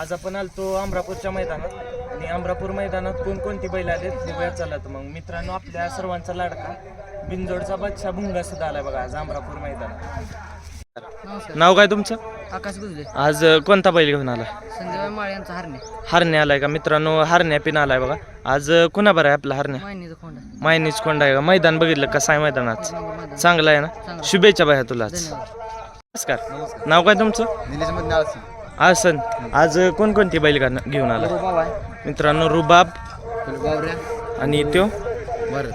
आज आपण आलतो अमरापूरच्या मैदानात. आणि अमरापूर मैदानात कोणकोणती बैल आले बघूया चला तर मग मित्रांनो आपल्या सर्वांचा लाडका बिनजोडचा बादशाह भुंगा सुद्धा आलाय बघा आज अमरापूर मैदानात. नमस्कार नाव काय तुमचं? आकाश गुजले आज कोणता बैल घेऊन आला संजय माळे यांचा हरणे. हरणे आलाय का? मित्रांनो हरण्या पिन आलाय बघा. आज कुणा बरं आहे आपला हरण्या? मायनीचा खोंड आहे. मायनीच कोंडा आहे का? मैदान बघितलं कसं आहे मैदानात? मैदान. चांगलं आहे ना. शुभेच्छा बाया तुला नमस्कार. नाव काय तुमचं? निलेश आळसी आज कोणकोणती बैल घान- घेऊन आला? आहे मित्रांनो रुबाब आणि त्यो? भारत.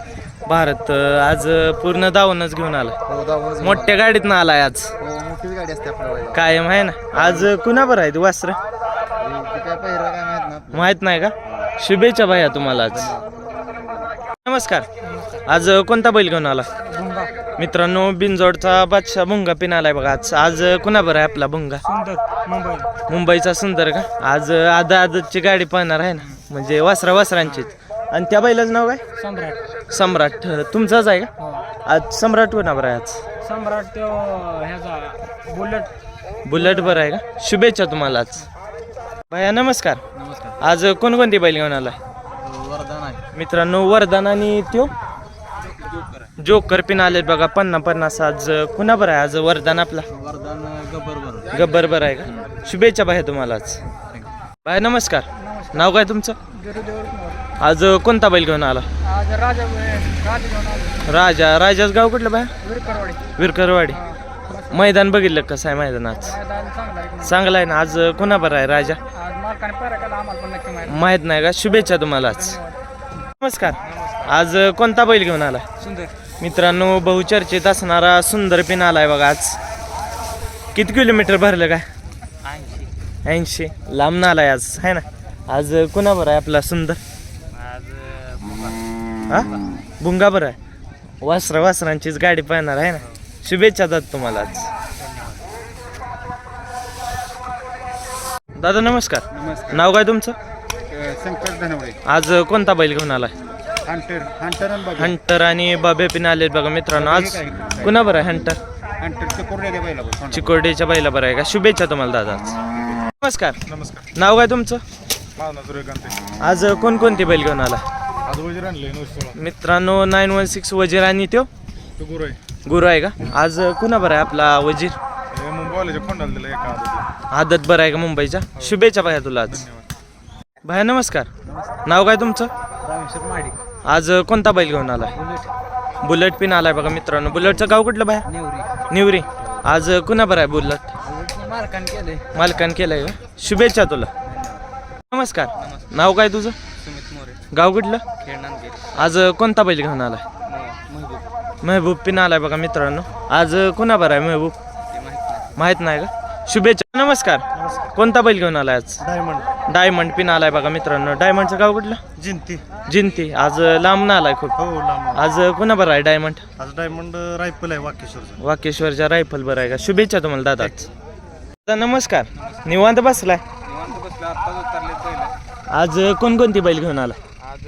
भारत अ, आज पूर्ण दावणच घेऊन आला. हो मोठ्या गाडीत आलाय आज. हो मोठी गाडी असते आपल्या वेळेला कायम आहे ना? आज अ, कुणा बरं आहे वास्त्र ते काय पहिरा काय माहीत ना माहीत नाही का? शुभेच्छा भैया तुम्हाला आज. नमस्कार. आज कोणता बैल घेऊन आला? मित्रांनो बिनजोडचा बादशाह भुंगा पिन आलाय बघा. आज आज कुणा बरं आहे आपला भुंगा? सुंदर मुंबई. मुंबईचा सुंदर का? आज आदा आदतची गाडी पाहणार आहे ना. म्हणजे वासरा वासरांचीच आणि त्या बैलाचं नाव काय? सम्राट. सम्राट. तुमचाच आहे का? हो. आज सम्राट कोणा बरं आहे आज? सम्राट तो ह्याचा बुलेट. बुलेट बरं आहे का? शुभेच्छा तुम्हाला आज. भैया नमस्कार. नमस्कार. आज कोणकोणती बैल घेऊन आला वरदान आहे. मित्रांनो वरदान आणि त्यो? जोकर पिन आले बघा पन्ना पन्नास आज कुणा बरं आहे आज? वरदान आपला. वरदान गब्बर बरं. आहे का? शुभेच्छा भाई तुम्हाला आज. भाई नमस्कार. नाव काय तुमचं? आज कोणता बैल घेऊन आला? आज राजा राजाच गाव कुठलं बाय विरकरवाडी. विरकरवाडी. मैदान बघितलं कसं आहे मैदान आज? मैदान चांगला आहे. चांगलं आहे ना? आज कुणा बरं आहे राजा? माहीत नाही. का? शुभेच्छा तुम्हाला आज. नमस्कार. आज कोणता बैल घेऊन आला? सुंदर. मित्रांनो बहुचर्चित असणारा सुंदर पिन आलाय बघा आज. किती किलोमीटर भरलं काय? ऐंशी. लांब आलाय आज आहे ना? आज कुणा बरं आहे आपला सुंदर? आज हा? भुंगा बरं आहे. वासरा वासरांचीच गाडी पाहणार आहे ना? शुभेच्छा दादा तुम्हाला आज. दादा नमस्कार. नमस्कार. नाव काय तुमचं? संकट धनवडे. आज कोणता बैल घेऊन आलाय? हंटर हंटर आणि बघा हंटर आणि बाबे पिन आलेत बघा मित्रांनो. आज कुणा बरं आहे हंटर द्या बघ चिकोडीच्या बैला बरं आहे का? शुभेच्छा तुम्हाला दादा आज. नमस्कार. नमस्कार. नाव काय तुमचं? सूर्यकांत आज कोणकोणती बैल घेऊन आला? आज वजीर आणले नऊशे मित्रांनो नाईन वन सिक्स वजीर आणि तो? गुरु आहे. गुरु आहे का? आज कुणा बरं आहे आपला वजीर? हे मुंबईवाल्याच्या फोन दिला एका आदत. आदत बरं आहे का मुंबईच्या शुभेच्छा भाया तुला आज. भाया नमस्कार. नाव काय तुमचं? रामेश्वर माडी आज कोणता बैल घेऊन आलाय? बुलेट बुलेट पिन आलाय बघा मित्रांनो. बुलेटचं गाव कुठलं बाया? नेवरी. निवरी. आज कुणा बरं आहे बुलेट? मालकाने केलंय. मालकान केलंय शुभेच्छा तुला. नमस्कार. नाव काय तुझं? सुमित मोरे. गाव कुठलं? आज कोणता बैल घेऊन आलाय? महबूब. पिन आलाय बघा मित्रांनो. आज कुणा बरं आहे महबूब? ते माहीत नाही. माहीत नाही का? शुभेच्छा. नमस्कार. कोणता बैल घेऊन आलाय आज? डायमंड. डायमंड पिन आलाय बघा मित्रांनो. डायमंडचं गाव कुठलं? जिंती. जिंती. आज लांब ना आलाय खूप. हो लांब आज कुणा बरं आहे डायमंड? आज डायमंड रायफल आहे वाकेश्वरचा. वाकेश्वरच्या रायफल बरं आहे का? शुभेच्छा तुम्हाला दादाच दादा नमस्कार. निवांत बसलाय? निवांत बसलं आत्ताच उतरले पहिले. आज कोणकोणती बैल घेऊन आला? आज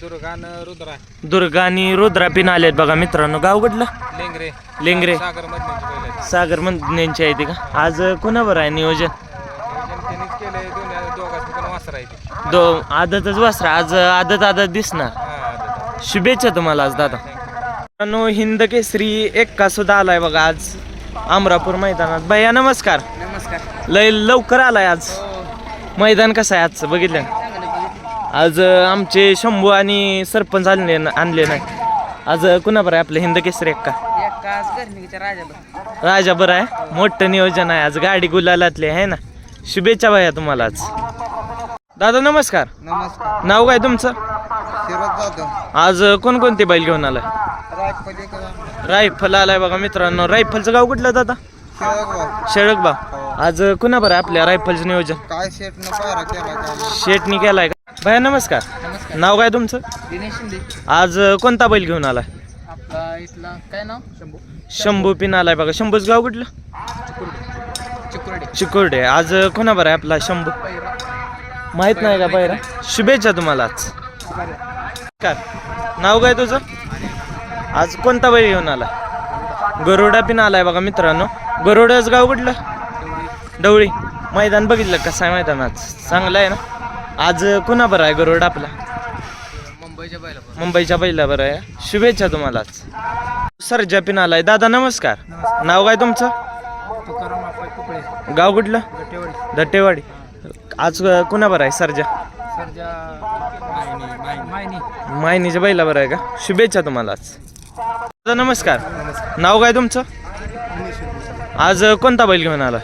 दुर्गान रुद्रा. दुर्गा आणि रुद्रा पिन आलेत बघा मित्रांनो. गाव कुठलं? लेंगरे. लेंगरे. सागर सागर मंदनेंची आहे ती का? आज कोणावर आहे नियोजन? वासरायचे दो आदतच वासरा आज आदत आदत दिसणार. शुभेच्छा तुम्हाला आज दादा. मित्रांनो हिंद केसरी एक्का सुद्धा आलाय बघा आज. अमरापूर मैदानात. भैया नमस्कार. नमस्कार. लय लवकर आलाय आज. मैदान कसं आहे आजचं? बघितलं? आज अं, आमचे शंभू आणि सरपंच आणले आणले नाही. आज अं, कुणा बरं आहे आपलं हिंद केसरी एक्का? गर्णिकीच्या राजाला राजा बरं. आहे. मोठं नियोजन आहे. आज गाडी गुलालातली आहे ना? शुभेच्छा भैया तुम्हाला आज. दादा नमस्कार. नमस्कार. नाव काय तुमचं? शिरत आज कोणकोणते बैल घेऊन आलाय? रायफल आलाय बघा मित्रांनो. रायफलचं गाव कुठलं दादा? शेळक बा आज कुणा बरं आहे आपल्या रायफलचं नियोजन? काय पायरा केला का शेटनी केलाय का? भैया नमस्कार. नाव काय तुमचं? दिनेश शिंदे. आज कोणता बैल घेऊन आलाय? आपला इथला काय नाव? शंभू. शंभू पिन आलाय बघा. शंभूच गाव कुठलं? चिकुर्डे. चिकोर्डे. आज कोणा बरं आहे आपला शंभू? पैरा माहीत नाही का पायरा शुभेच्छा तुम्हाला आज. काय? नाव काय तुझं? आज कोणता बैल घेऊन आला? गरुडा पिन आलाय बघा मित्रांनो. गरुडाच गाव कुठलं? डवळी मैदान बघितलं कसं आहे मैदानात. चांगलं आहे ना? आज कुणा बरं आहे गरुड आपला? मुंबईच्या बैला मुंबईच्या पहिला बरं आहे. शुभेच्छा तुम्हालाच सरजा पिन आलाय. दादा नमस्कार. नाव काय तुमचं? गाव कुठलं? दट्टेवाडी आज अं, कुणा बरं आहे सरजा? सरजा मायनी मायनी. मायनीच्या बैला बरं आहे का? शुभेच्छा तुम्हालाच दादा नमस्कार. नाव काय तुमचं? आज कोणता बैल घेऊन आला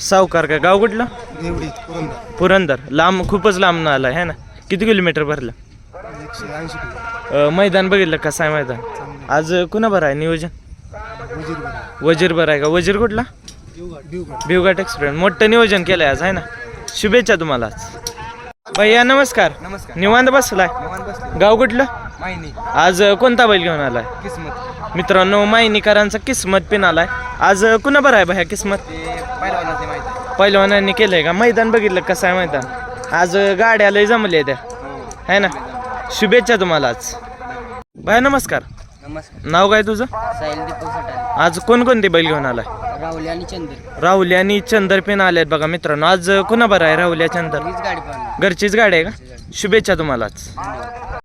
सावकार. का? गाव कुठलं? पुरंदर. पुरंदर. लांब खूपच लांब आलाय है ना? किती किलोमीटर भरलं? मैदान बघितलं कसं आहे मैदान. आज अं, कुणा बरं आहे नियोजन? वजीर बरं आहे का? वजीर कुठला? भिवघाट एक्सप्रेस. मोठं नियोजन केलंय आज आहे ना? शुभेच्छा तुम्हालाच भैया नमस्कार. नमस्कार. निवांत बसलाय? गाव कुठलं? मायनी. आज कोणता बैल घेऊन आलाय? किस्मत. मित्रांनो मायनीकरांचा किस्मत पिन आलाय आज कुणा बरं आहे भैया किस्मत? पहिलवानांनी केलंय का? मैदान बघितलं कसं आहे मैदान? आज गाड्या लय जमले त्या है ना? शुभेच्छा तुम्हाला आज. भैया नमस्कार. नमस्कार. नाव काय तुझं? साहिल दीपक सटाले आज कोणकोणते बैल घेऊन आलाय? राहुली आणि चंदर. राहुली आणि चंदर पेन आलेत बघा मित्रांनो. आज कुणा बरं आहे राहुल्या चंदर? हीच गाडी पाहिली घरचीच गाडी आहे का? शुभेच्छा तुम्हालाच